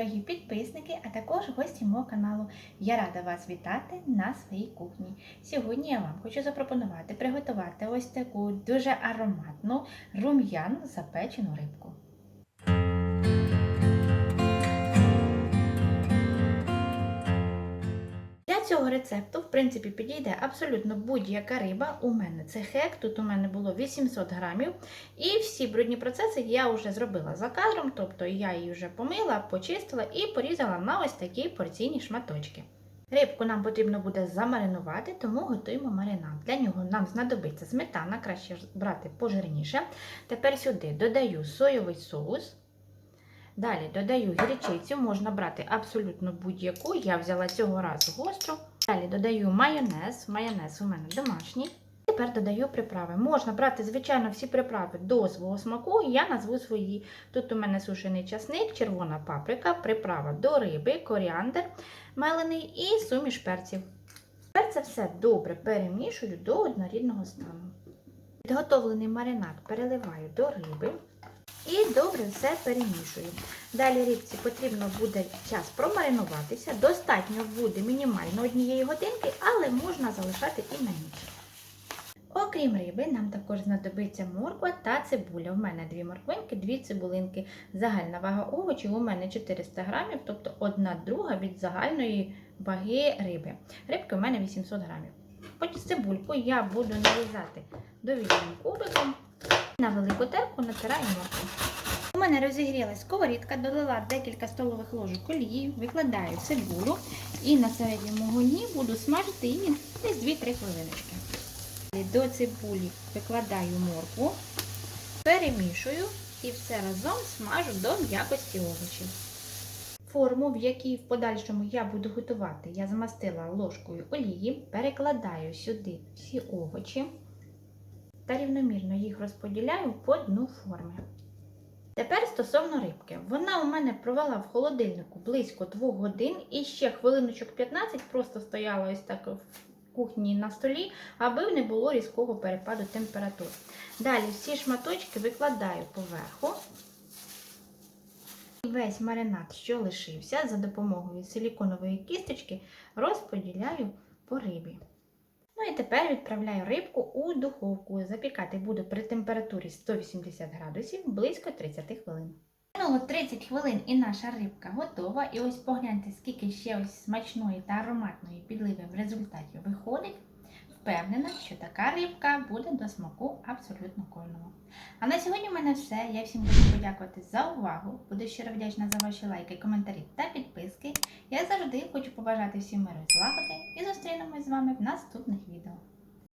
дорогі підписники, а також гості мого каналу. Я рада вас вітати на своїй кухні. Сьогодні я вам хочу запропонувати приготувати ось таку дуже ароматну рум'яну запечену рибку. Для цього рецепту, в принципі, підійде абсолютно будь-яка риба. У мене це хек, тут у мене було 800 грамів. І всі брудні процеси я вже зробила за кадром, тобто я її вже помила, почистила і порізала на ось такі порційні шматочки. Рибку нам потрібно буде замаринувати, тому готуємо маринад. Для нього нам знадобиться сметана, краще брати пожирніше. Тепер сюди додаю соєвий соус. Далі додаю гірчицю, можна брати абсолютно будь-яку. Я взяла цього разу гостру. Далі додаю майонез. Майонез у мене домашній. Тепер додаю приправи. Можна брати, звичайно, всі приправи до свого смаку. Я назву свої. Тут у мене сушений часник, червона паприка, приправа до риби, коріандр мелений і суміш перців. Тепер це все добре перемішую до однорідного стану. Підготовлений маринад переливаю до риби. І добре все перемішую. Далі рибці потрібно буде час промаринуватися. Достатньо буде мінімально однієї годинки, але можна залишати і на ніч. Окрім риби, нам також знадобиться морква та цибуля. У мене дві морквинки, дві цибулинки. Загальна вага овочів у мене 400 грамів, тобто одна друга від загальної ваги риби. Рибки у мене 800 грамів. Потім цибульку я буду нарізати довільним кубиком. На велику терку натираю моркву. У мене розігрілась сковорідка, додала декілька столових ложок олії, викладаю цибулю і на середньому вогні буду смажити її десь 2-3 хвилиночки. До цибулі викладаю моркву, перемішую і все разом смажу до м'якості овочів. Форму, в якій в подальшому я буду готувати, я змастила ложкою олії, перекладаю сюди всі овочі та рівномірно їх розподіляю по дну форми. Тепер стосовно рибки. Вона у мене провела в холодильнику близько 2 годин і ще хвилиночок 15 просто стояла ось так в кухні на столі, аби не було різкого перепаду температур. Далі всі шматочки викладаю поверху. І весь маринад, що лишився, за допомогою силіконової кісточки, розподіляю по рибі. Ну і тепер відправляю рибку у духовку. Запікати буду при температурі 180 градусів близько 30 хвилин. Минуло 30 хвилин і наша рибка готова. І ось погляньте, скільки ще ось смачної та ароматної підливи в результаті виходить. Впевнена, що така рибка буде до смаку абсолютно кожному. А на сьогодні в мене все. Я всім хочу подякувати за увагу. Буду щиро вдячна за ваші лайки, коментарі та підписки. Я завжди хочу побажати всім миру злагоди і зустрінемось з вами в наступних відео.